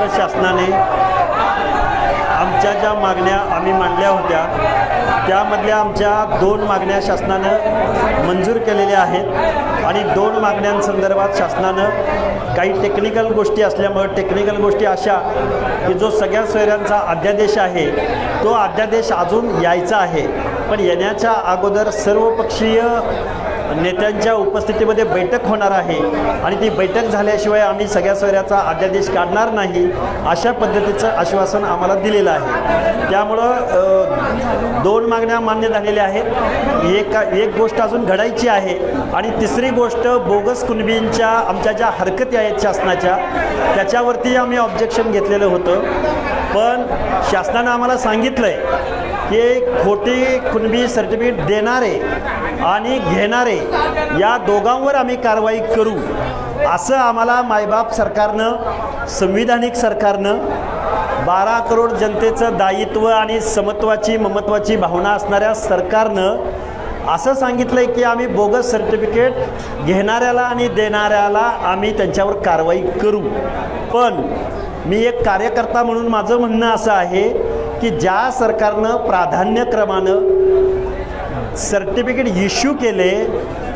महाराष्ट्र शासनाने आमच्या ज्या मागण्या आम्ही मांडल्या होत्या त्यामधल्या आमच्या दोन मागण्या शासनानं मंजूर केलेल्या आहेत आणि दोन मागण्यांसंदर्भात शासनानं काही टेक्निकल गोष्टी असल्यामुळं टेक्निकल गोष्टी अशा की जो सगळ्या सोयऱ्यांचा अध्यादेश आहे तो अध्यादेश अजून यायचा आहे. पण येण्याच्या अगोदर सर्वपक्षीय नेत्यांच्या उपस्थितीमध्ये बैठक होणार आहे आणि ती बैठक झाल्याशिवाय आम्ही सगळ्या सोयऱ्याचा अध्यादेश काढणार नाही अशा पद्धतीचं आश्वासन आम्हाला दिलेलं आहे. त्यामुळं दोन मागण्या मान्य झालेल्या आहेत. एक एक गोष्ट अजून घडायची आहे आणि तिसरी गोष्ट बोगस कुणबींच्या आमच्या ज्या हरकती आहेत शासनाच्या त्याच्यावरती आम्ही ऑब्जेक्शन घेतलेलं होतं. पण शासनानं आम्हाला सांगितलं आहे की खोटी कुणबी सर्टिफिकेट देणारे आणि घेणारे या दोघांवर आम्ही कारवाई करू असं आम्हाला मायबाप सरकारनं संविधानिक सरकारनं बारा करोड जनतेचं दायित्व आणि समत्वाची ममत्वाची भावना असणाऱ्या सरकारनं असं सांगितलं आहे की आम्ही बोगस सर्टिफिकेट घेणाऱ्याला आणि देणाऱ्याला आम्ही त्यांच्यावर कारवाई करू. पण मी एक कार्यकर्ता म्हणून माझं म्हणणं असं आहे की ज्या सरकारनं प्राधान्यक्रमानं सर्टिफिकेट इश्यू केले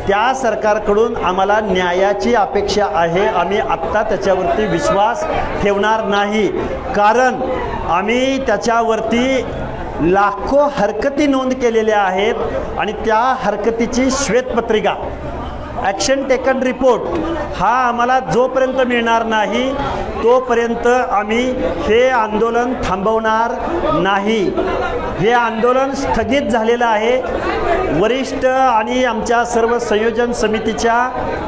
त्या सरकारकडून आम्हाला न्यायाची अपेक्षा आहे. आम्ही आत्ता त्याच्यावरती विश्वास ठेवणार नाही. कारण आम्ही त्याच्यावरती लाखो हरकती नोंद केलेल्या आहेत आणि त्या हरकतीची श्वेतपत्रिका ॲक्शन टेकन रिपोर्ट हा आम्हाला जोपर्यंत मिळणार नाही तोपर्यंत आम्ही हे आंदोलन थांबवणार नाही. हे आंदोलन स्थगित झालेलं आहे. वरिष्ठ आणि आमच्या सर्व संयोजन समितीच्या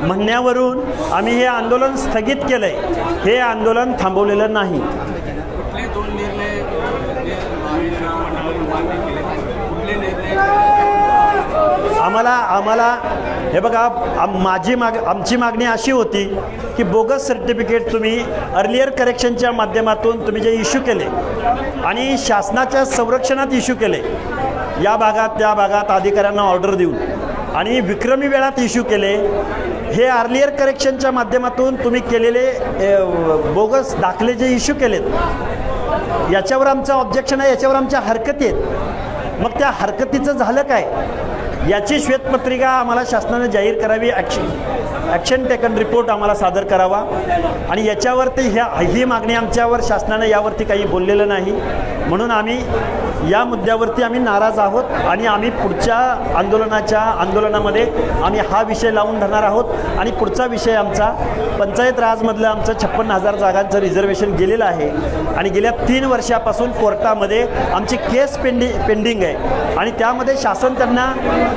म्हणण्यावरून आम्ही हे आंदोलन स्थगित केलं आहे हे आंदोलन थांबवलेलं नाही. आम्हाला आम्हाला हे बघा आम माझी माग आमची मागणी अशी होती की बोगस सर्टिफिकेट तुम्ही अर्लियर करेक्शनच्या माध्यमातून तुम्ही जे इश्यू केले आणि शासनाच्या संरक्षणात इश्यू केले या भागात त्या भागात अधिकाऱ्यांना ऑर्डर देऊन आणि विक्रमी वेळात इश्यू केले हे अर्लियर करेक्शनच्या माध्यमातून तुम्ही केलेले बोगस दाखले जे इश्यू केलेत याच्यावर आमचं ऑब्जेक्शन आहे याच्यावर आमच्या हरकती आहेत. मग त्या हरकतीचं झालं काय? याची श्वेतपत्रिका आम्हाला शासनाने जाहीर करावी. ॲक्शन ॲक्शन टेकन रिपोर्ट आम्हाला सादर करावा. आणि याच्यावरती ह्या ही मागणी आमच्यावर शासनाने यावरती काही बोललेलं नाही. म्हणून आम्ही या मुद्द्यावरती आम्ही नाराज आहोत आणि आम्ही पुढच्या आंदोलनाच्या आंदोलनामध्ये आम्ही हा विषय लावून धरणार आहोत. आणि पुढचा विषय आमचा पंचायत राजमधलं आमचं छप्पन्न हजार जागांचं रिझर्वेशन गेलेलं आहे. आणि गेल्या तीन वर्षापासून कोर्टामध्ये आमची केस पेंडि पेंडिंग आहे. आणि त्यामध्ये शासन त्यांना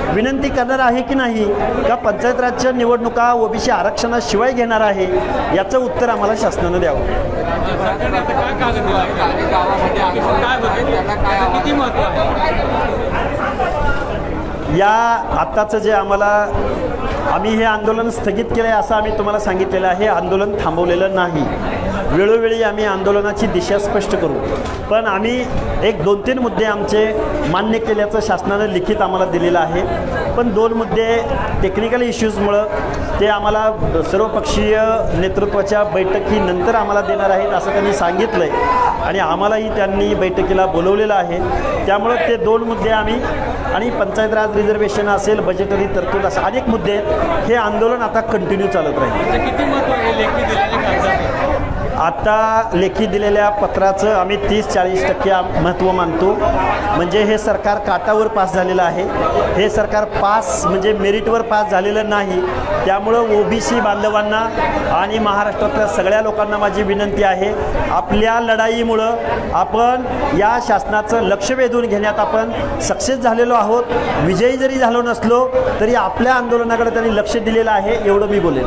विनंती करणार आहे की नाही का पंचायत राजच्या निवडणुका ओबीसी आरक्षणाशिवाय घेणार आहे याचं उत्तर आम्हाला शासनानं द्यावं. या आत्ताचं जे आम्हाला आम्ही हे आंदोलन स्थगित केलं आहे असं आम्ही तुम्हाला सांगितलेलं आहे. आंदोलन थांबवलेलं नाही. वेळोवेळी आम्ही आंदोलनाची दिशा स्पष्ट करू. पण आम्ही एक दोन तीन मुद्दे आमचे मान्य केल्याचं शासनानं लिखित आम्हाला दिलेलं आहे. पण दोन मुद्दे टेक्निकल इश्यूजमुळं ते आम्हाला सर्वपक्षीय नेतृत्वाच्या बैठकीनंतर आम्हाला देणार आहेत असं त्यांनी सांगितलं आहे आणि आम्हालाही त्यांनी बैठकीला बोलवलेलं आहे. त्यामुळं ते दोन मुद्दे आम्ही आणि पंचायत राज रिझर्वेशन असेल बजेटरी तरतूद असे अनेक मुद्दे हे आंदोलन आता कंटिन्यू चालत राहील. आत्ता लेखी आता लेखी दिलेल्या पत्राचं आम्ही तीस चाळीस टक्के महत्त्व मानतो. म्हणजे हे सरकार काटावर पास झालेलं आहे. हे सरकार पास म्हणजे मेरिटवर पास झालेलं नाही. त्यामुळं ओबीसी बांधवांना आणि महाराष्ट्रातल्या सगळ्या लोकांना माझी विनंती आहे आपल्या लढाईमुळं आपण या शासनाचं लक्ष वेधून घेण्यात आपण सक्सेस झालेलो आहोत. विजयी जरी झालो नसलो तरी आपल्या आंदोलनाकडे त्यांनी लक्ष दिलेलं आहे एवढं मी बोलेन.